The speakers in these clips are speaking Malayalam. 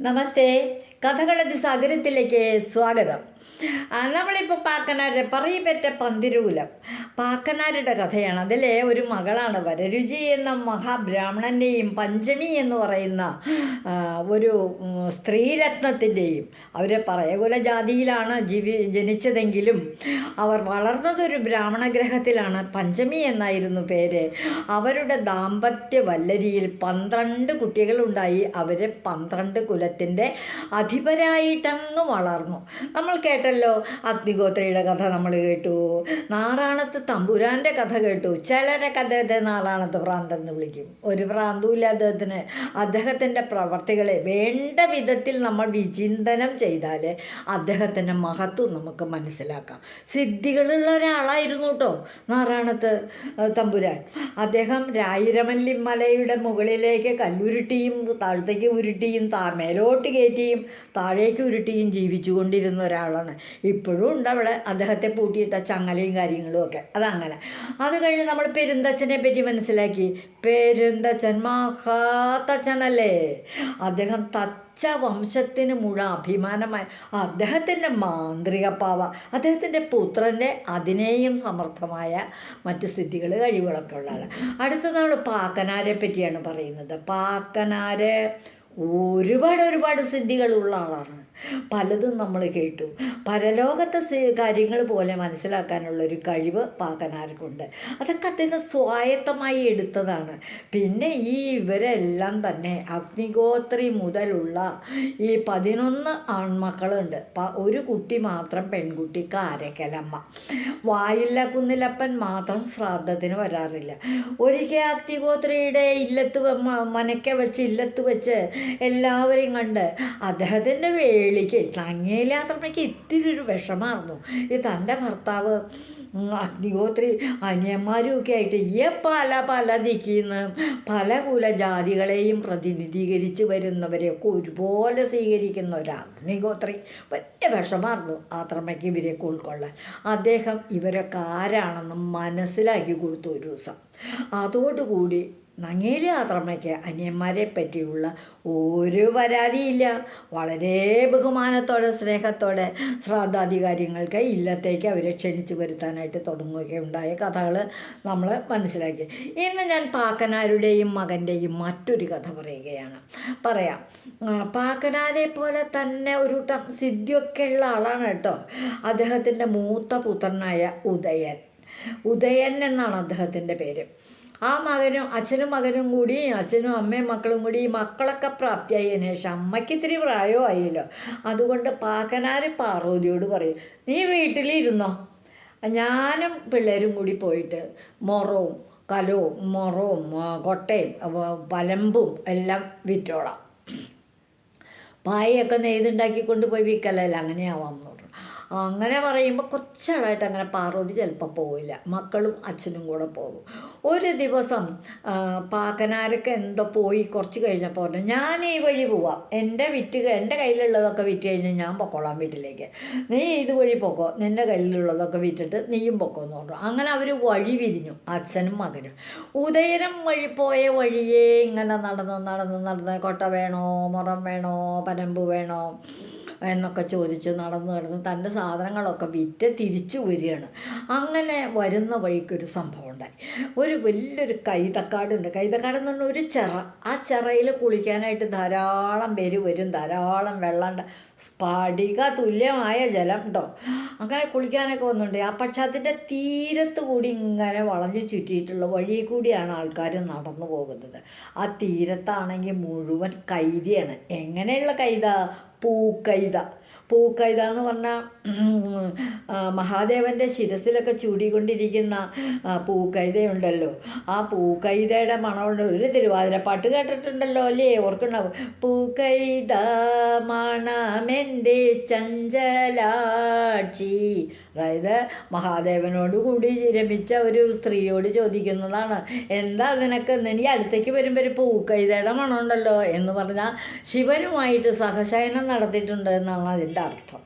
നമസ്തേ. കഥകളതി സാഗരത്തിലേക്ക് സ്വാഗതം. നമ്മളിപ്പോൾ പാക്കനാരുടെ പറയപ്പെറ്റ പന്തിരൂലം. പാക്കനാരുടെ കഥയാണ്. അതിലെ ഒരു മകളാണ് വരരുചി എന്ന മഹാബ്രാഹ്മണന്റെയും പഞ്ചമി എന്ന് പറയുന്ന ഒരു സ്ത്രീരത്നത്തിന്റെയും അവരെ പറയകുല ജാതിയിലാണ് ജീവി ജനിച്ചതെങ്കിലും അവർ വളർന്നതൊരു ബ്രാഹ്മണ ഗ്രഹത്തിലാണ് പഞ്ചമി എന്നായിരുന്നു പേര്. അവരുടെ ദാമ്പത്യ വല്ലരിയിൽ പന്ത്രണ്ട് കുട്ടികളുണ്ടായി. അവരെ പന്ത്രണ്ട് കുലത്തിന്റെ അധിപരായിട്ടങ്ങ് വളർന്നു. നമ്മൾ കേട്ടല്ലോ അഗ്നിഗോത്രയുടെ കഥ നമ്മൾ കേട്ടു. നാറാണത്ത് തമ്പുരാന്റെ കഥ കേട്ടു. ചിലരൊക്കെ അദ്ദേഹത്തെ നാറാണത്ത് പ്രാന്തം എന്ന് വിളിക്കും. ഒരു ഭ്രാന്തുമില്ല അദ്ദേഹത്തിന്. അദ്ദേഹത്തിന്റെ പ്രവർത്തികളെ വേണ്ട വിധത്തിൽ നമ്മൾ വിചിന്തനം ചെയ്താൽ അദ്ദേഹത്തിന്റെ മഹത്വം നമുക്ക് മനസ്സിലാക്കാം. സിദ്ധികളുള്ള ഒരാളായിരുന്നു കേട്ടോ നാറാണത്ത് തമ്പുരാൻ. അദ്ദേഹം രായിരമല്ലി മലയുടെ മുകളിലേക്ക് കല്ലുരുട്ടിയും താഴത്തേക്ക് ഉരുട്ടിയും താ മേലോട്ട് കയറ്റിയും താഴേക്ക് ഉരുട്ടിയും ജീവിച്ചു കൊണ്ടിരുന്ന ഒരാളാണ്. ഇപ്പോഴും ഉണ്ട് അവിടെ അദ്ദേഹത്തെ പൂട്ടിയിട്ട ചങ്ങലയും കാര്യങ്ങളും ഒക്കെ. അതങ്ങനെ. അത് കഴിഞ്ഞ് നമ്മൾ പെരുന്തച്ഛനെ പറ്റി മനസ്സിലാക്കി. പെരുന്തച്ഛൻ മഹാത്തച്ഛനല്ലേ അദ്ദേഹം തച്ച വംശത്തിന് മുഴുവൻ അഭിമാനമായ. അദ്ദേഹത്തിന്റെ മാന്ത്രിക പാവ അദ്ദേഹത്തിന്റെ പുത്രന്റെ അതിനെയും സമർത്ഥമായ മറ്റ് സ്ഥിതികൾ കഴിവുകളൊക്കെ ഉള്ളതാണ്. അടുത്തത് അടുത്ത നമ്മൾ പാക്കനാരെ പറ്റിയാണ് പറയുന്നത്. പാക്കനാര് ഒരുപാട് ഒരുപാട് സിദ്ധികളുള്ള ആളാണ്. പലതും നമ്മൾ കേട്ടു. പരലോകത്തെ കാര്യങ്ങൾ പോലെ മനസ്സിലാക്കാനുള്ള ഒരു കഴിവ് പാകനാർക്കുണ്ട്. അതൊക്കെ അദ്ദേഹം സ്വായത്തമായി എടുത്തതാണ്. പിന്നെ ഈ ഇവരെല്ലാം തന്നെ അഗ്നിഗോത്രി മുതലുള്ള ഈ പതിനൊന്ന് ആൺമക്കളുണ്ട്. ഒരു കുട്ടി മാത്രം പെൺകുട്ടി കാരക്കലമ്മ വായില്ല കുന്നിലപ്പൻ മാത്രം ശ്രാദ്ധത്തിന് വരാറില്ല. ഒരിക്കൽ അഗ്നിഗോത്രിയുടെ ഇല്ലത്ത് മനക്കെ വെച്ച് ഇല്ലത്ത് വെച്ച് എല്ലാവരെയും കണ്ട് അദ്ദേഹത്തിന്റെ വേളിക്ക് തങ്ങയില്ലാത്തമ്മയ്ക്ക് ഇത്തിരി ഒരു വിഷമായിരുന്നു ഈ തന്റെ ഭർത്താവ് അഗ്നിഗോത്രി അനിയന്മാരും ഒക്കെ ആയിട്ട് ഈ പല പല ദിക്കിന്ന് പല കുല ജാതികളെയും പ്രതിനിധീകരിച്ച് വരുന്നവരെയൊക്കെ ഒരുപോലെ സ്വീകരിക്കുന്ന ഒരു അഗ്നിഗോത്രി വലിയ വിഷമായിരുന്നു ആത്രമ്മയ്ക്ക് ഇവരെയൊക്കെ ഉൾക്കൊള്ളാൻ. അദ്ദേഹം ഇവരൊക്കെ ആരാണെന്ന് മനസ്സിലാക്കി കൊടുത്തു ഒരു ദിവസം. അതോടുകൂടി നങ്ങേലി ആത്രമ്മയ്ക്ക് അനിയന്മാരെ പറ്റിയുള്ള ഒരു പരാതിയില്ല. വളരെ ബഹുമാനത്തോടെ സ്നേഹത്തോടെ ശ്രാദ്ധാധികാരികൾക്ക് ഇല്ലത്തേക്ക് അവരെ ക്ഷണിച്ചു വരുത്താനായിട്ട് തുടങ്ങുകയൊക്കെ ഉണ്ടായ കഥകൾ നമ്മൾ മനസ്സിലാക്കി. ഇന്ന് ഞാൻ പാക്കനാരുടെയും മകന്റെയും മറ്റൊരു കഥ പറയുകയാണ്. പറയാം. പാക്കനാരെ പോലെ തന്നെ ഒരു ടം സിദ്ധിയൊക്കെ ഉള്ള ആളാണ് കേട്ടോ. അദ്ദേഹത്തിന്റെ മൂത്ത പുത്രനായ ഉദയൻ. ഉദയൻ എന്നാണ് അദ്ദേഹത്തിന്റെ പേര്. ആ മകനും അച്ഛനും മകനും കൂടി അച്ഛനും അമ്മയും മക്കളും കൂടി ഈ മക്കളൊക്കെ പ്രാപ്തിയായി ശേഷം അമ്മയ്ക്ക് ഇത്തിരി പ്രായമായല്ലോ. അതുകൊണ്ട് പാക്കനാര് പാർവതിയോട് പറയും നീ വീട്ടിലിരുന്നോ? ഞാനും പിള്ളേരും കൂടി പോയിട്ട് മൊറവും കലവും മൊറവും കൊട്ടയും പലമ്പും എല്ലാം വിറ്റോളാം. പായയൊക്കെ നെയ്തുണ്ടാക്കി കൊണ്ടുപോയി വിൽക്കലല്ല അങ്ങനെയാവാം അങ്ങനെ പറയുമ്പോൾ കുറച്ചാളായിട്ട് അങ്ങനെ പാർവതി ചിലപ്പോൾ പോവില്ല. മക്കളും അച്ഛനും കൂടെ പോകും. ഒരു ദിവസം പാക്കനാരൊക്കെ എന്തോ പോയി കുറച്ച് കഴിഞ്ഞപ്പോൾ പറഞ്ഞു ഞാൻ ഈ വഴി പോവാം. എന്റെ വിറ്റ് എന്റെ കയ്യിലുള്ളതൊക്കെ വിറ്റ് കഴിഞ്ഞാൽ ഞാൻ പൊക്കോളാം വീട്ടിലേക്ക്. നീ ഇത് വഴി പൊക്കോ. നിന്റെ കയ്യിലുള്ളതൊക്കെ വിറ്റിട്ട് നീയും പൊക്കോ എന്ന് പറഞ്ഞു. അങ്ങനെ അവർ വഴി വിരിഞ്ഞു അച്ഛനും മകനും. ഉദയനം വഴി പോയ വഴിയേ ഇങ്ങനെ നടന്ന് നടന്ന് നടന്ന് കൊട്ട വേണോ മുറം വേണോ പനമ്പ് വേണോ എന്നൊക്കെ ചോദിച്ച് നടന്ന് നടന്ന് തന്റെ സാധനങ്ങളൊക്കെ വിറ്റ് തിരിച്ചു വരികയാണ്. അങ്ങനെ വരുന്ന വഴിക്കൊരു സംഭവം ഉണ്ടായി. ഒരു വലിയൊരു കൈതക്കാടുണ്ട്. കൈതക്കാട് എന്ന് പറഞ്ഞാൽ ഒരു ചിറ. ആ ചിറയിൽ കുളിക്കാനായിട്ട് ധാരാളം പേര് വരും. ധാരാളം വെള്ളം സ്ഫടിക തുല്യമായ ജലം കേട്ടോ അങ്ങനെ കുളിക്കാനൊക്കെ വന്നിട്ടുണ്ട്. ആ പക്ഷെ തീരത്ത് കൂടി ഇങ്ങനെ വളഞ്ഞു ചുറ്റിയിട്ടുള്ള വഴി കൂടിയാണ് ആൾക്കാർ നടന്നു പോകുന്നത്. ആ തീരത്താണെങ്കിൽ മുഴുവൻ കൈതയാണ്. എങ്ങനെയുള്ള കൈത? പൂക്കൈത. പൂക്കൈത ഇതാന്ന് പറഞ്ഞാൽ മഹാദേവന്റെ ശിരസിലൊക്കെ ചൂടിക്കൊണ്ടിരിക്കുന്ന പൂക്കൈതയുണ്ടല്ലോ. ആ പൂക്കൈതയുടെ മണമുണ്ട്. ഒരു തിരുവാതിര പാട്ട് കേട്ടിട്ടുണ്ടല്ലോ അല്ലേ? ഓർക്കുണ്ടാവും പൂക്കൈത മണമെന്തേ ചഞ്ചലാക്ഷി അതായത് മഹാദേവനോട് കൂടി രമിച്ച ഒരു സ്ത്രീയോട് ചോദിക്കുന്നതാണ് എന്താ നിനക്ക്? നീ അടുത്തേക്ക് വരുമ്പോൾ ഒരു പൂക്കൈതയുടെ മണമുണ്ടല്ലോ? എന്ന് പറഞ്ഞാൽ ശിവനുമായിട്ട് സഹശയനം നടത്തിയിട്ടുണ്ട് എന്നാണ് അതിന്റെ അർത്ഥം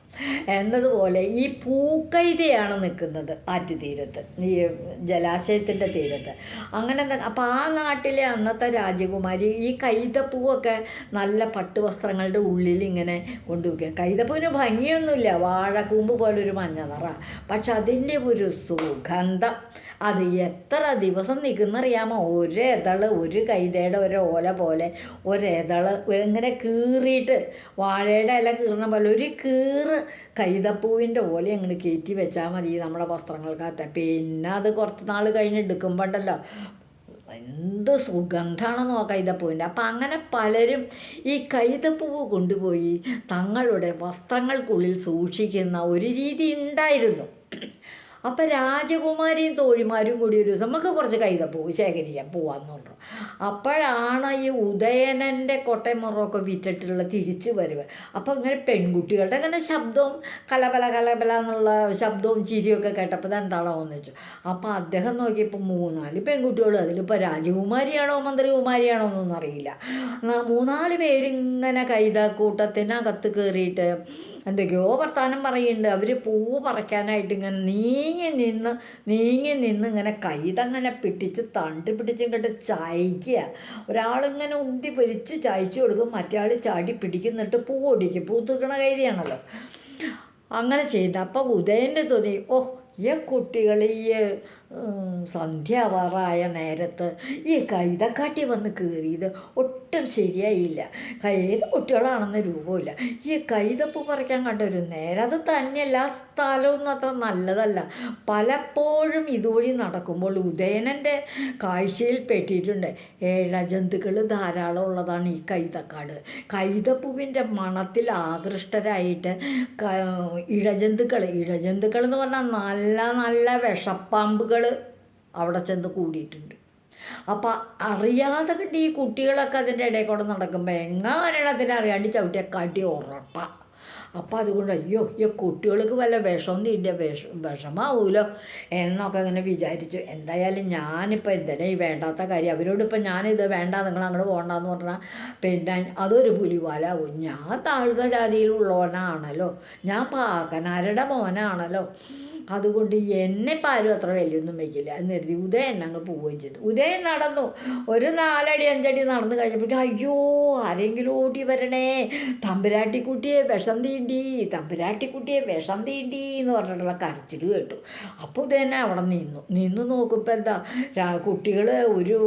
എന്നതുപോലെ ഈ പൂക്കൈതയാണ് നിൽക്കുന്നത് ആറ്റുതീരത്ത് ഈ ജലാശയത്തിന്റെ തീരത്ത്. അങ്ങനെ അപ്പോൾ ആ നാട്ടിലെ അന്നത്തെ രാജകുമാരി ഈ കൈതപ്പൂവൊക്കെ നല്ല പട്ടുവസ്ത്രങ്ങളുടെ ഉള്ളിൽ ഇങ്ങനെ കൊണ്ടുവയ്ക്കുക. കൈതപ്പൂവിന് ഭംഗിയൊന്നുമില്ല വാഴക്കൂമ്പ് പോലൊരു മഞ്ഞ നിറ. പക്ഷെ അതിന്റെ ഒരു സുഗന്ധം അത് എത്ര ദിവസം നിൽക്കുന്നറിയാമോ? ഒരു ഇതൾ ഒരു കൈതയുടെ ഒരു ഓല പോലെ ഒരിതൾ ഇങ്ങനെ കീറിയിട്ട് വാഴയുടെ ഇല കീറുന്ന പോലെ ഒരു കീറ് കൈതപ്പൂവിന്റെ ഓല അങ്ങോട്ട് കയറ്റി വെച്ചാൽ മതി നമ്മുടെ വസ്ത്രങ്ങൾക്കകത്ത്. പിന്നെ അത് കുറച്ച് നാൾ കഴിഞ്ഞ് എടുക്കുമ്പോണ്ടല്ലോ. എന്ത് സുഗന്ധമാണെന്ന് നോക്കാം കൈതപ്പൂവിന്റെ. അപ്പം അങ്ങനെ പലരും ഈ കൈതപ്പൂവ് കൊണ്ടുപോയി തങ്ങളുടെ വസ്ത്രങ്ങൾക്കുള്ളിൽ സൂക്ഷിക്കുന്ന ഒരു രീതി ഉണ്ടായിരുന്നു. അപ്പം രാജകുമാരിയും തോഴിമാരും കൂടി ഒരു ദിവസം നമുക്ക് കുറച്ച് കൈതപ്പൂ ശേഖരിക്കാൻ പോവാന്ന് പറഞ്ഞു. അപ്പോഴാണ് ഈ ഉദയനന്റെ കൊട്ടമുറമൊക്കെ വിറ്റിട്ടുള്ള തിരിച്ചു വരവ്. അപ്പോൾ ഇങ്ങനെ പെൺകുട്ടികളുടെ അങ്ങനെ ശബ്ദവും കലപല കലപല എന്നുള്ള ശബ്ദവും ചിരിയൊക്കെ കേട്ടപ്പോൾ എന്താണോ എന്ന് വെച്ചു. അപ്പോൾ അദ്ദേഹം നോക്കിയപ്പോൾ മൂന്നാൽ പെൺകുട്ടികൾ അതിലിപ്പോൾ രാജകുമാരിയാണോ മന്ത്രികുമാരിയാണോ എന്നൊന്നും അറിയില്ല. മൂന്നാൽ പേരിങ്ങനെ കൈതക്കൂട്ടത്തിനകത്ത് കയറിയിട്ട് എന്തൊക്കെയോ ഗോവർത്താനം പറയുന്നുണ്ട്. അവർ പൂവ് പറിക്കാനായിട്ട് ഇങ്ങനെ നീങ്ങി നിന്ന് നീങ്ങി നിന്ന് ഇങ്ങനെ കൈതങ്ങനെ പിടിച്ച് തണ്ട് പിടിച്ച് ഇങ്ങോട്ട് ചായക്കുക. ഒരാളിങ്ങനെ ഉന്തി വലിച്ച് ചായച്ചു കൊടുക്കും. മറ്റേ ആൾ ചാടി പിടിക്കുന്നിട്ട് പൂ ഓടിക്കും പൂ തൂക്കണ കൈതിയാണല്ലോ. അങ്ങനെ ചെയ്യുന്നത് അപ്പോൾ ഉദയന്റെ തോന്നി ഓ ഈ കുട്ടികൾ ഈ സന്ധ്യാവാറായ നേരത്ത് ഈ കൈതക്കാട്ടി വന്ന് കയറിയത് ഒട്ടും ശരിയായില്ല. കൈത കുട്ടികളാണെന്ന് രൂപമില്ല ഈ കൈതപ്പ് പറിക്കാൻ കണ്ട ഒരു നേരം അത് തന്നെയല്ല സ്ഥലമൊന്നും അത്ര നല്ലതല്ല. പലപ്പോഴും ഇതുവഴി നടക്കുമ്പോൾ ഉദയനന്റെ കാഴ്ചയിൽ പെട്ടിട്ടുണ്ട്. ഏഴജന്തുക്കൾ ധാരാളം ഉള്ളതാണ് ഈ കൈതക്കാട്. കൈതപ്പൂവിന്റെ മണത്തിൽ ആകൃഷ്ടരായിട്ട് ഇഴജന്തുക്കൾ. ഇഴജന്തുക്കൾ എന്ന് പറഞ്ഞാൽ നല്ല നല്ല വിഷപ്പാമ്പുകൾ അവിടെ ചെന്ന് കൂടിയിട്ടുണ്ട്. അപ്പം അറിയാതെ കിട്ടി ഈ കുട്ടികളൊക്കെ അതിന്റെ ഇടയിൽ കൂടെ നടക്കുമ്പോൾ എങ്ങാനാണ് അതിനെ അറിയാണ്ട് ചവിട്ടിയ കടി ഉറപ്പ. അപ്പം അതുകൊണ്ട് അയ്യോ ഈ കുട്ടികൾക്ക് വല്ല വിഷം തീന്റെ വിഷ വിഷമാവൂലോ എന്നൊക്കെ അങ്ങനെ വിചാരിച്ചു. എന്തായാലും ഞാനിപ്പോൾ എന്തിനാ ഈ വേണ്ടാത്ത കാര്യം? അവരോടിപ്പോൾ ഞാനിത് വേണ്ട നിങ്ങൾ അങ്ങോട്ട് പോകണ്ടെന്ന് പറഞ്ഞാൽ പിന്നെ അതൊരു പുലിവാലാവും. ഞാൻ താഴ്ന്ന ജാതിയിലുള്ളവനാണല്ലോ. ഞാൻ പാക്കനാരുടെ മോനാണല്ലോ. അതുകൊണ്ട് എന്നെ ഇപ്പം ആരും അത്ര വലിയൊന്നും വയ്ക്കില്ല എന്ന് കരുതി ഉദയൻ അങ്ങ് പോവുകയും ചെയ്തു. ഉദയൻ നടന്നു. ഒരു നാലടി അഞ്ചടി നടന്നു കഴിഞ്ഞപ്പോഴേക്കും അയ്യോ ആരെങ്കിലും ഓടി വരണേ. തമ്പുരാട്ടിക്കുട്ടിയെ വിഷം തീണ്ടി തമ്പുരാട്ടിക്കുട്ടിയെ വിഷം തീണ്ടി എന്ന് പറഞ്ഞിട്ടുള്ള കരച്ചിൽ കേട്ടു. അപ്പോൾ ഉദയനെ അവിടെ നിന്നു. നിന്നു നോക്കുമ്പോൾ എന്താ കുട്ടികൾ ഒരു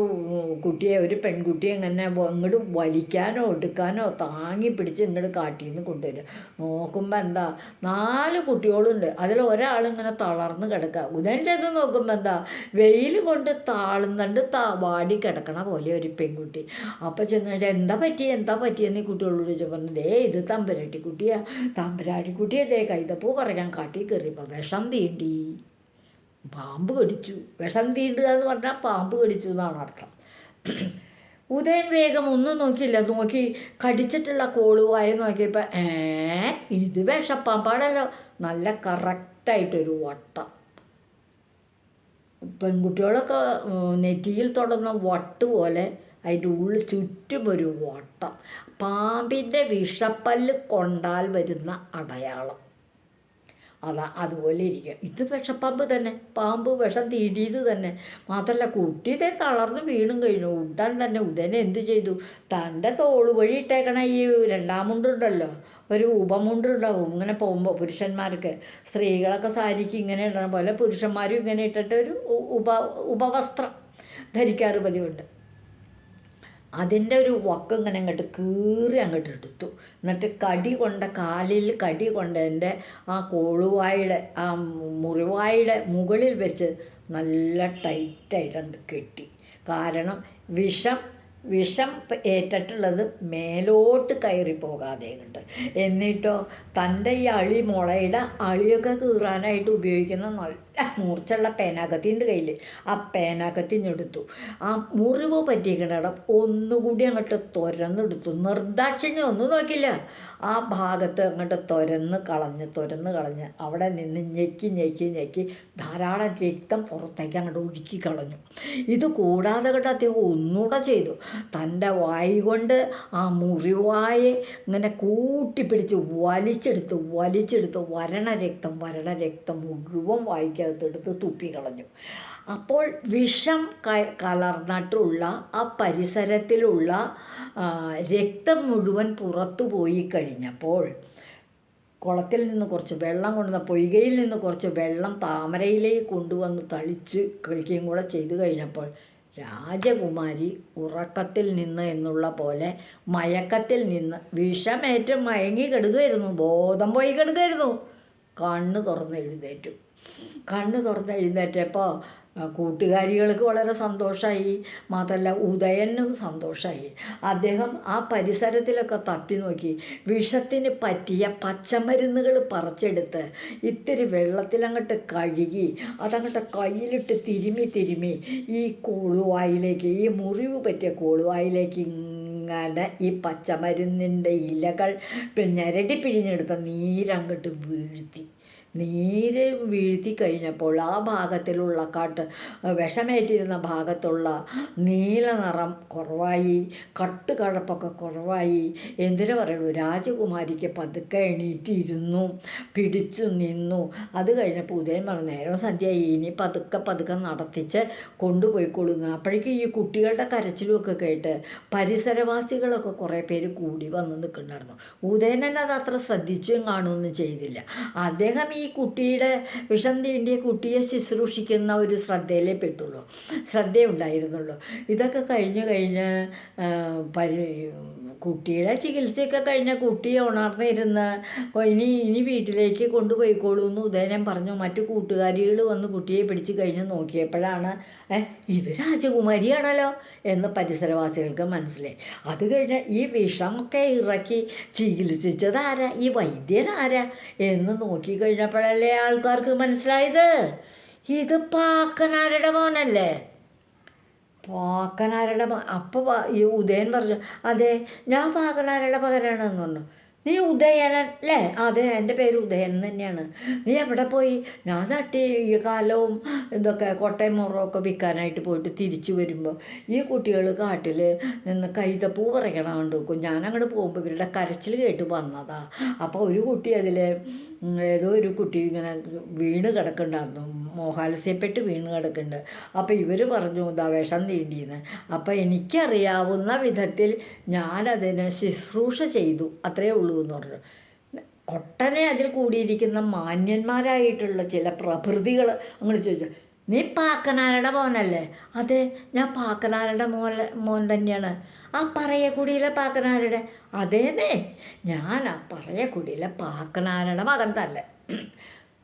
കുട്ടിയെ ഒരു പെൺകുട്ടിയെ ഇങ്ങനെ ഇങ്ങോട്ട് വലിക്കാനോ എടുക്കാനോ താങ്ങി പിടിച്ച് ഇങ്ങോട്ട് കാട്ടിൽ നിന്ന് കൊണ്ടുവരിക നോക്കുമ്പോൾ എന്താ നാല് കുട്ടികളുണ്ട്. അതിൽ ഒരാളിങ്ങനെ തളർന്ന് കിടക്കുക. ഉദയൻ ചെന്ന് നോക്കുമ്പോൾ എന്താ? വെയിൽ കൊണ്ട് താളുന്നുണ്ട് താ വാടി കിടക്കണ പോലെ ഒരു പെൺകുട്ടി. അപ്പോൾ ചെന്ന് കഴിഞ്ഞാൽ എന്താ പറ്റി എന്താ പറ്റിയെന്ന് ഈ കുട്ടികളോട് പറഞ്ഞു ദേ ഇത് തമ്പരാട്ടിക്കുട്ടിയാ കുട്ടിയാ. തമ്പുരാട്ടി കുട്ടിയെ ദേ കൈതപ്പൂ പറയാൻ കാട്ടി കയറിയപ്പോൾ വിഷം തീണ്ടി. പാമ്പ് കടിച്ചു. വിഷം തീണ്ടുക എന്ന് പറഞ്ഞാൽ പാമ്പ് കടിച്ചു എന്നാണ് അർത്ഥം. ഉദയൻ വേഗം ഒന്നും നോക്കിയില്ല. നോക്കി കടിച്ചിട്ടുള്ള കോളുവായ നോക്കിയപ്പോൾ ഏ ഇത് വിഷപ്പാമ്പാടല്ലോ. നല്ല കറക്റ്റായിട്ടൊരു വട്ടം. പെൺകുട്ടികളൊക്കെ നെറ്റിയിൽ തൊടുന്ന വട്ട് പോലെ അതിന്റെ ഉള്ളിൽ ചുറ്റും ഒരു വട്ടം. പാമ്പിന്റെ വിഷപ്പല്ല് കൊണ്ടാൽ വരുന്ന അടയാളം. അതാ അതുപോലെ ഇരിക്കുക. ഇത് വിഷപ്പാമ്പ് തന്നെ. പാമ്പ് വിഷം തീടിയത് തന്നെ. മാത്രമല്ല കുട്ടിയെ തളർന്ന് വീണും കഴിഞ്ഞു. ഉടൻ തന്നെ ഉടനെ എന്ത് ചെയ്തു? തന്റെ തോൾ വഴി ഇട്ടേക്കണ ഈ രണ്ടാം മുണ്ടുണ്ടല്ലോ ഒരു ഉപമുണ്ടുണ്ടാവും. ഇങ്ങനെ പോകുമ്പോൾ പുരുഷന്മാർക്ക് സ്ത്രീകളൊക്കെ സാരിക്ക് ഇങ്ങനെ ഇടണ. പോലെ പുരുഷന്മാരും ഇങ്ങനെ ഇട്ടിട്ട് ഒരു ഉപ ഉപവസ്ത്രം ധരിക്കാറ് പതിവുണ്ട്. അതിന്റെ ഒരു വക്ക് ഇങ്ങനെ അങ്ങോട്ട് കീറി അങ്ങോട്ട് എടുത്തു. എന്നിട്ട് കടി കൊണ്ട കാലിൽ കടി കൊണ്ടതിന്റെ ആ കോളുവായുടെ ആ മുറിവായുടെ മുകളിൽ വെച്ച് നല്ല ടൈറ്റായിട്ട് കെട്ടി. കാരണം വിഷം വിഷം ഏറ്റിട്ടുള്ളത് മേലോട്ട് കയറി പോകാതെ ഉണ്ട് എന്നിട്ടോ തന്റെ ഈ അളി മുളയുടെ അളിയൊക്കെ കീറാനായിട്ട് ഉപയോഗിക്കുന്ന മൂർച്ചുള്ള പേനാക്കത്തിന്റെ കയ്യിൽ ആ പേനാക്കത്തിഞ്ഞെടുത്തു ആ മുറിവ് പറ്റിയിരിക്കണിടം ഒന്നുകൂടി അങ്ങോട്ട് തുരന്നെടുത്തു. നിർദാക്ഷിണ്യം ഒന്നും നോക്കില്ല ആ ഭാഗത്ത് അങ്ങോട്ട് തുരന്ന് കളഞ്ഞ് തുരന്ന് കളഞ്ഞ് അവിടെ നിന്ന് ഞെക്കി ഞെക്കി ഞെക്കി ധാരാളം രക്തം പുറത്തേക്ക് അങ്ങോട്ട് ഒഴുക്കി കളഞ്ഞു. ഇത് കൂടാതെ കണ്ട് അദ്ദേഹം ഒന്നുകൂടെ ചെയ്തു. തന്റെ വായി കൊണ്ട് ആ മുറിവായെ ഇങ്ങനെ കൂട്ടിപ്പിടിച്ച് വലിച്ചെടുത്ത് വലിച്ചെടുത്ത് വരണ രക്തം വരണ രക്തം മുഴുവൻ വായിക്കകത്തെടുത്ത് തുപ്പിക്കളഞ്ഞു അപ്പോൾ വിഷം ക കലർന്നിട്ടുള്ള ആ പരിസരത്തിലുള്ള രക്തം മുഴുവൻ പുറത്തു പോയി കഴിഞ്ഞപ്പോൾ കുളത്തിൽ നിന്ന് കുറച്ച് വെള്ളം കൊണ്ടുവന്ന പൊയ്കയിൽ നിന്ന് കുറച്ച് വെള്ളം താമരയിലേക്ക് കൊണ്ടുവന്ന് തളിച്ച് കളിക്കുകയും കൂടെ ചെയ്തു കഴിഞ്ഞപ്പോൾ രാജകുമാരി ഉറക്കത്തിൽ നിന്ന് എന്നുള്ള പോലെ മയക്കത്തിൽ നിന്ന് വിഷമേറ്റ് മയങ്ങി കെടുകയായിരുന്നു ബോധം പോയി കെടുകയായിരുന്നു കണ്ണ് തുറന്ന് എഴുന്നേറ്റു. കണ്ണ് തുറന്ന് എഴുന്നേറ്റപ്പോൾ കൂട്ടുകാരികൾക്ക് വളരെ സന്തോഷമായി മാത്രമല്ല ഉദയനും സന്തോഷമായി അദ്ദേഹം ആ പരിസരത്തിലൊക്കെ തപ്പി നോക്കി. വിഷത്തിന് പറ്റിയ പച്ചമരുന്നുകൾ പറിച്ചെടുത്ത് ഇത്തിരി വെള്ളത്തിലങ്ങോട്ട് കഴുകി അതങ്ങോട്ട് കയ്യിലിട്ട് തിരുമി തിരുമി ഈ കോളുവായിലേക്ക് ഈ മുറിവ് പറ്റിയ കോളുവായിലേക്ക് ഇങ്ങനെ ഈ പച്ചമരുന്നിന്റെ ഇലകൾ ഞരടി പിഴിഞ്ഞെടുത്ത നീരങ്ങോട്ട് വീഴ്ത്തി. നീര് വീഴ്ത്തി കഴിഞ്ഞപ്പോൾ ആ ഭാഗത്തിലുള്ള കാട്ട് വിഷമേറ്റിരുന്ന ഭാഗത്തുള്ള നീല നിറം കുറവായി കട്ട് കഴപ്പൊക്കെ കുറവായി. എന്തിനു പറയുള്ളൂ രാജകുമാരിക്ക് പതുക്കെ എണീറ്റിരുന്നു പിടിച്ചു നിന്നു. അത് കഴിഞ്ഞപ്പോൾ ഉദയൻ പറഞ്ഞു നേരം സന്ധ്യയായി ഇനി പതുക്കെ പതുക്കെ നടത്തിച്ച് കൊണ്ടുപോയിക്കൊള്ളുന്നു അപ്പോഴേക്കും ഈ കുട്ടികളുടെ കരച്ചിലുമൊക്കെ കേട്ട് പരിസരവാസികളൊക്കെ കുറേ പേര് കൂടി വന്ന് നിൽക്കുന്നുണ്ടായിരുന്നു. ഉദയനൻ അത് അത്ര ശ്രദ്ധിച്ചും കാണുമെന്നും ചെയ്തില്ല. അദ്ദേഹം ഈ കുട്ടിയുടെ വിഷം തീണ്ടിയ കുട്ടിയെ ശുശ്രൂഷിക്കുന്ന ഒരു ശ്രദ്ധയിലേ പെട്ടുള്ളൂ. ശ്രദ്ധയുണ്ടായിരുന്നുള്ളൂ. ഇതൊക്കെ കഴിഞ്ഞ് കഴിഞ്ഞ് പരി കുട്ടിയുടെ ചികിത്സയൊക്കെ കഴിഞ്ഞ കുട്ടി ഉണർന്നിരുന്ന് "ഓ, ഇനി ഇനി വീട്ടിലേക്ക് കൊണ്ടുപോയിക്കോളൂ എന്ന് ഉദയനം പറഞ്ഞു. മറ്റു കൂട്ടുകാരികൾ വന്ന് കുട്ടിയെ പിടിച്ച് കഴിഞ്ഞ് നോക്കിയപ്പോഴാണ് ഇത് രാജകുമാരിയാണല്ലോ എന്ന് പരിസരവാസികൾക്ക് മനസ്സിലായി. അത് കഴിഞ്ഞ് ഈ വിഷമൊക്കെ ഇറക്കി ചികിത്സിച്ചതാരാ? ഈ വൈദ്യനാരാ എന്ന് നോക്കിക്കഴിഞ്ഞപ്പോഴല്ലേ ആൾക്കാർക്ക് മനസ്സിലായത്. ഇത് പാക്കനാരുടെ മോനല്ലേ? പാക്കനാരുടെ അപ്പോൾ ഈ ഉദയൻ പറഞ്ഞു അതെ ഞാൻ പാക്കനാരുടെ പകരമാണെന്ന് പറഞ്ഞു. നീ ഉദയനൻ അല്ലേ അതെ എന്റെ പേര് ഉദയൻ തന്നെയാണ്. നീ എവിടെ പോയി? ഞാൻ തട്ടി ഈ കാലവും ഇതൊക്കെ കൊട്ടയും മുറമൊക്കെ വിൽക്കാനായിട്ട് പോയിട്ട് തിരിച്ചു വരുമ്പോൾ ഈ കുട്ടികൾ കാട്ടിൽ നിന്ന് കൈതപ്പൂ പറയണമെന്ന് ഞാൻ അങ്ങോട്ട് പോകുമ്പോൾ ഇവരുടെ കരച്ചിൽ കേട്ട് വന്നതാ. അപ്പോൾ ഒരു കുട്ടി അതിൽ ഏതോ ഒരു കുട്ടി ഇങ്ങനെ വീണ് കിടക്കണ്ടായിരുന്നു മോഹാലസ്യപ്പെട്ട് വീണ് കിടക്കുന്നുണ്ട്. അപ്പോൾ ഇവർ പറഞ്ഞു ഇതാ വിഷം തീണ്ടിയെന്ന് അപ്പോൾ എനിക്കറിയാവുന്ന വിധത്തിൽ ഞാനതിന് ശുശ്രൂഷ ചെയ്തു. അത്രയേ ഉള്ളൂ എന്ന് പറഞ്ഞു. ഒട്ടനെ അതിൽ കൂടിയിരിക്കുന്ന മാന്യന്മാരായിട്ടുള്ള ചില പ്രഭൃതികൾ അങ്ങനെ ചോദിച്ചു. നീ പാക്കനാരുടെ മോനല്ലേ? അതെ ഞാൻ പാക്കനാരുടെ മോൻ മോൻ തന്നെയാണ്. ആ പറയക്കുടിയിലെ പാക്കനാരുടെ? അതേന്നേ ഞാൻ ആ പറയക്കുടിയിലെ പാക്കനാരുടെ മകൻ തന്നെ.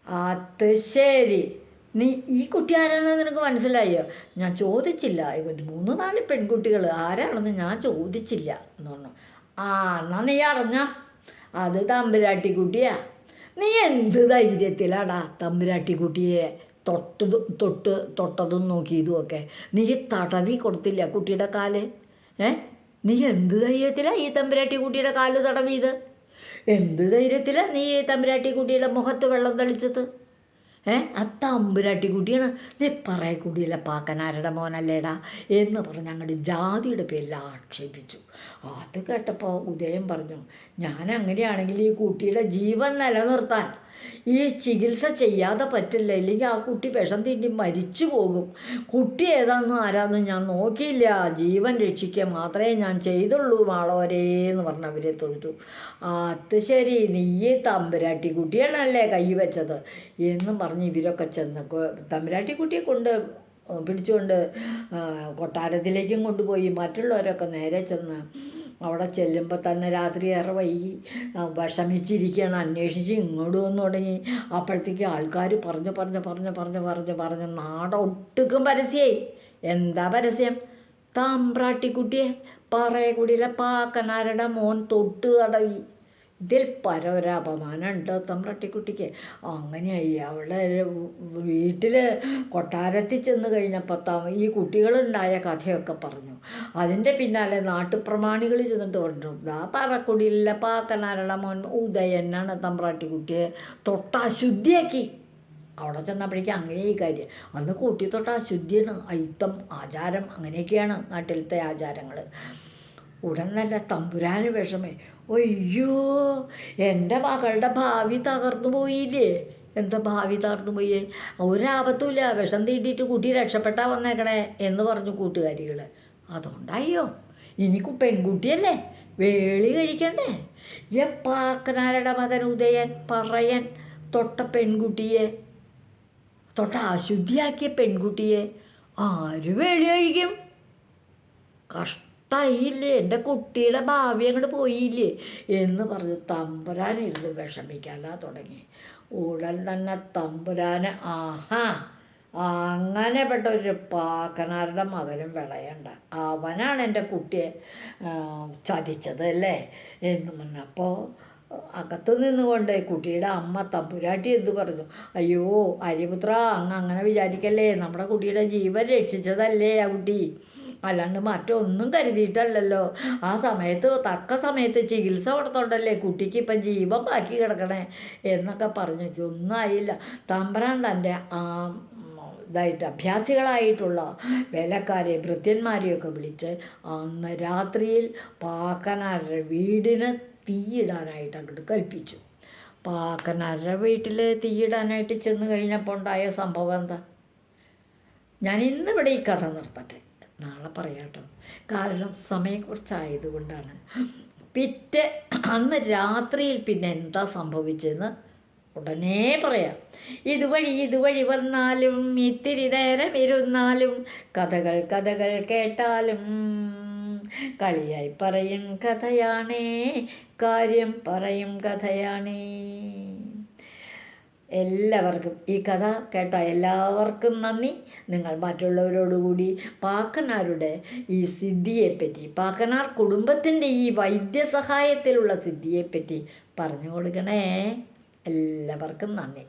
അത് ശരി. നീ ഈ കുട്ടി ആരാണെന്ന് നിനക്ക് മനസ്സിലായോ? ഞാൻ ചോദിച്ചില്ല. ഇവർ മൂന്ന് നാല് പെൺകുട്ടികൾ ആരാണെന്ന് ഞാൻ ചോദിച്ചില്ല എന്ന് പറഞ്ഞു. ആ എന്നാ നീ അറിഞ്ഞ? അത് തമ്പുരാട്ടിക്കുട്ടിയാ. നീ എന്ത് ധൈര്യത്തിലാടാ തമ്പുരാട്ടിക്കുട്ടിയെ? തൊട്ടത് തൊട്ട് തൊട്ടതും നോക്കിയതും ഒക്കെ. നീ തടവി കൊടുത്തില്ല കുട്ടിയുടെ കാൽ? ഏ? നീ എന്ത് ധൈര്യത്തിലാണ് ഈ തമ്പുരാട്ടി കുട്ടിയുടെ കാൽ തടവിയത്? എന്ത് ധൈര്യത്തിലാണ് നീ ഈ തമ്പുരാട്ടി കുട്ടിയുടെ മുഖത്ത് വെള്ളം തളിച്ചത്? ഏ? ആ തമ്പുരാട്ടി കുട്ടിയാണ്. നീ പറയക്കൂടിയല്ല പാക്കനാരുടെ മോനല്ലേടാ എന്ന് പറഞ്ഞ് ഞങ്ങളുടെ ജാതിയുടെ പേരിൽ ആക്ഷേപിച്ചു. അത് കേട്ടപ്പോൾ ഉദയം പറഞ്ഞു ഞാൻ അങ്ങനെയാണെങ്കിൽ ഈ കുട്ടിയുടെ ജീവൻ നിലനിർത്താൻ ഈ ചികിത്സ ചെയ്യാതെ പറ്റില്ല. ഇല്ലെങ്കിൽ ആ കുട്ടി വിഷം തീണ്ടി മരിച്ചു പോകും. കുട്ടി ഏതാണെന്നും ആരാന്നും ഞാൻ നോക്കിയില്ല. ജീവൻ രക്ഷിക്കുക മാത്രമേ ഞാൻ ചെയ്തുള്ളൂ. മാളോരേ എന്ന് പറഞ്ഞ് അവരെ തൊഴുത്തു അത് ശരി. നീയേ തമ്പുരാട്ടി കുട്ടിയാണല്ലേ കൈ വെച്ചത്? എന്നും പറഞ്ഞ് ഇവരൊക്കെ ചെന്ന് തമ്പുരാട്ടി കുട്ടിയെ കൊണ്ട് പിടിച്ചുകൊണ്ട് കൊട്ടാരത്തിലേക്കും കൊണ്ടുപോയി. മറ്റുള്ളവരൊക്കെ നേരെ ചെന്ന് അവിടെ ചെല്ലുമ്പോൾ തന്നെ രാത്രി ഏറെ വൈകി. വിഷമിച്ചിരിക്കുകയാണ് അന്വേഷിച്ച് ഇങ്ങോട്ട് വന്നു തുടങ്ങി. അപ്പോഴത്തേക്ക് ആൾക്കാർ പറഞ്ഞു പറഞ്ഞു പറഞ്ഞു പറഞ്ഞു പറഞ്ഞു പറഞ്ഞ് നാടൊട്ടുക്കും പരസ്യമായി എന്താ പരസ്യം? താമ്പ്രാട്ടിക്കുട്ടിയെ പറയക്കുടിയിലെ പാക്കനാരുടെ മോൻ തൊട്ട് തടവി. ഇതിൽ പരൊരു അപമാനം ഉണ്ടോ തമ്പ്രട്ടിക്കുട്ടിക്ക് അങ്ങനെയായി അവളുടെ വീട്ടിൽ കൊട്ടാരത്തിൽ ചെന്ന് കഴിഞ്ഞപ്പോൾ ത- ഈ കുട്ടികളുണ്ടായ കഥയൊക്കെ പറഞ്ഞു. അതിന്റെ പിന്നാലെ നാട്ടുപ്രമാണികൾ ചെന്നിട്ട് പറഞ്ഞു ദാ പാറക്കുടിയിലെ പാത്തനാരള മോൻ ഉദയനാണ് തമ്പ്രാട്ടിക്കുട്ടിയെ തൊട്ട അശുദ്ധിയാക്കി അവിടെ ചെന്നപ്പോഴേക്കും അങ്ങനെ ഈ കാര്യം. അന്ന് തൊട്ട അശുദ്ധിയാണ് അയിത്തം ആചാരം അങ്ങനെയൊക്കെയാണ് നാട്ടിലത്തെ ആചാരങ്ങൾ ഉടൻ നല്ല തമ്പുരാന് വിഷമേ. ഒയ്യോ എന്റെ മകളുടെ ഭാവി തകർന്നു പോയില്ലേ? എന്താ ഭാവി തകർന്നു പോയി? ഒരാപത്തുമില്ല വിഷം തീണ്ടിയിട്ട് കുട്ടി രക്ഷപ്പെട്ടാ വന്നേക്കണേ എന്ന് പറഞ്ഞു കൂട്ടുകാരികൾ അതുകൊണ്ടായോ ഇനിക്കു പെൺകുട്ടിയല്ലേ? വേളി കഴിക്കണ്ടേ? എപ്പാക്കനാരുടെ മകൻ ഉദയൻ പറയൻ തൊട്ട പെൺകുട്ടിയെ തൊട്ട അശുദ്ധിയാക്കിയ പെൺകുട്ടിയെ ആര് വേളി കഴിക്കും? കഷ്ടായില്ലേ എന്റെ കുട്ടിയുടെ ഭാവി അങ്ങോട്ട് പോയില്ലേ? എന്ന് പറഞ്ഞ് തമ്പുരാനിരുന്ന് വിഷമിക്കാനാ തുടങ്ങി. ഉടൻ തന്നെ തമ്പുരാന് ആഹാ അങ്ങനെ പെട്ട ഒരു പാക്കനാരുടെ മകനും വിളയണ്ട. അവനാണ് എന്റെ കുട്ടിയെ ചതിച്ചത് അല്ലേ? എന്ന് പറഞ്ഞപ്പോൾ അകത്ത് നിന്നുകൊണ്ട് കുട്ടിയുടെ അമ്മ തമ്പുരാട്ടി എന്ത് പറഞ്ഞു? അയ്യോ അരിപുത്ര അങ്ങ് അങ്ങനെ വിചാരിക്കല്ലേ? നമ്മുടെ കുട്ടിയുടെ ജീവൻ രക്ഷിച്ചതല്ലേ ആ കുട്ടി? അല്ലാണ്ട് മറ്റൊന്നും കരുതിയിട്ടല്ലല്ലോ. ആ സമയത്ത് തക്ക സമയത്ത് ചികിത്സ കൊടുത്തോണ്ടല്ലേ കുട്ടിക്ക് ഇപ്പം ജീവൻ ബാക്കി കിടക്കണേ എന്നൊക്കെ പറഞ്ഞു. ഒന്നും ആയില്ല. തമ്പരാൻ തന്റെ ആ ഇതായിട്ട് അഭ്യാസികളായിട്ടുള്ള വേലക്കാരെ ഭൃത്യന്മാരെയൊക്കെ വിളിച്ച് അന്ന് രാത്രിയിൽ പാക്കനാരുടെ വീടിന് തീയിടാനായിട്ട് അങ്ങോട്ട് കൽപ്പിച്ചു. പാക്കനാരുടെ വീട്ടിൽ തീയിടാനായിട്ട് ചെന്ന് കഴിഞ്ഞപ്പോൾ ഉണ്ടായ സംഭവം എന്താ? ഞാൻ ഇന്നിവിടെ ഈ കഥ നിർത്തട്ടെ. നാളെ പറയാം കേട്ടോ. കാരണം സമയം കുറച്ചായതുകൊണ്ടാണ് പിറ്റേ അന്ന് രാത്രിയിൽ പിന്നെ എന്താ സംഭവിച്ചതെന്ന് ഉടനെ പറയാം. ഇതുവഴി ഇതുവഴി വന്നാലും ഇത്തിരി നേരം ഇരുന്നാലും കഥകൾ കഥകൾ കേട്ടാലും കളിയായി പറയും കഥയാണേ കാര്യം പറയും കഥയാണേ. എല്ലാവർക്കും ഈ കഥ കേട്ട എല്ലാവർക്കും നന്ദി. നിങ്ങൾ മറ്റുള്ളവരോടുകൂടി പാക്കനാരുടെ ഈ സിദ്ധിയെപ്പറ്റി പാക്കനാർ കുടുംബത്തിന്റെ ഈ വൈദ്യസഹായത്തിലുള്ള സിദ്ധിയെപ്പറ്റി പറഞ്ഞു കൊടുക്കണേ എല്ലാവർക്കും നന്ദി.